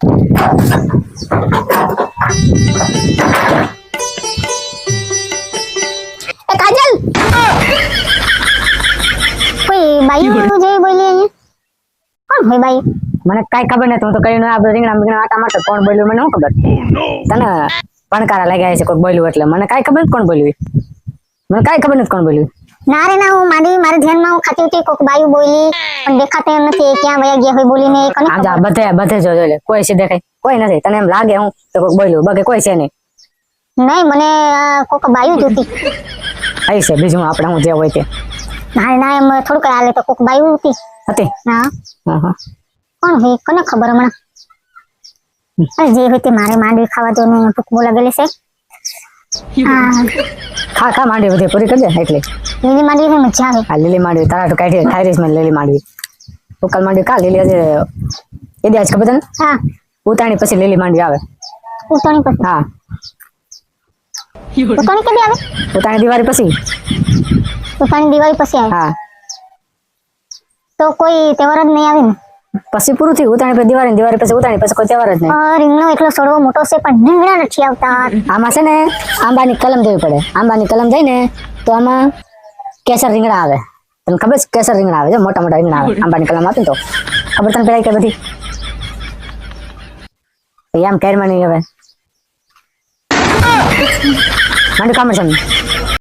એ કાજલ! કોઈ બાયું જેવી બોલી કોણ હોય બાયું મને કઈ ખબર નથી હું તો કઈ આ બધા રીંગણા બીંગણા આટા માટે કોણ બોલ્યું મને શું ખબર? તને પણકારા લાગ્યા છે કોઈ બોલ્યું એટલે. મને કઈ ખબર નથી કોણ બોલ્યું મને કઈ ખબર નથી કોણ બોલ્યું ના રે ના હું મારી મારા ધ્યાનમાં હું ખાતી હતી કોક બાયું બોલી પણ દેખાતા એમ નથી ક્યાં વયા ગયા હોય બોલીને એ કોને બધે બધે જોજો લે કોઈ છે દેખાય કોઈ નથી તને એમ લાગે હું તો કોક બોલ્યું બગે કોઈ છે નહીં. નહીં મને કોક બાયું જોતી આવી છે બીજું આપણે હું જે હોય તે. ના ના એમ થોડુંક હાલે તો કોક બાયું હતી. હતી? હા. કોણ હોય કોને ખબર હમણાં? જે હોય તે મારે માંડવી ખાવા દો ને ભૂખ બોલાવેલી છે. ખા ખા માંડવી બધી પૂરી કરી દે એટલે. લીલી માંડવી હોય મજા આવે. આ લીલી માંડવી તારા તો કાઢી ખાઈ રહીશ મેં લીલી માંડવી. ઉકલ માંડવી કા લીલી આજે? એ દે આજ ખબર તને? હા. ઉતાણી પછી લીલી માંડવી આવે. ઉતાણી પછી? હા. ઉતાણી કેદી આવે? ઉતાણી દિવાળી પછી? ઉતાણી દિવાળી પછી આવે? હા. તો કોઈ તહેવાર જ નહીં આવે ને? પછી પૂરું થયું ઉતાણી પછી દિવાળી દિવાળી પછી ઉતાણી પછી કોઈ તહેવાર જ નહીં. રીંગણો એટલો સડવો મોટો છે પણ રીંગણા નથી આવતા. આમાં છે ને આંબાની કલમ જોવી પડે. આંબાની કલમ જાય ને તો આમાં કેસર રીંગણા આવે. તમને ખબર છે કેસર રીંગણા આવે છે? મોટા મોટા રીંગણા આવે. આંબાની કલમ આપે તો. ખબર તને પેલા કે બધી? એમ કેરમાં નહીં હવે. માંડું કામ છે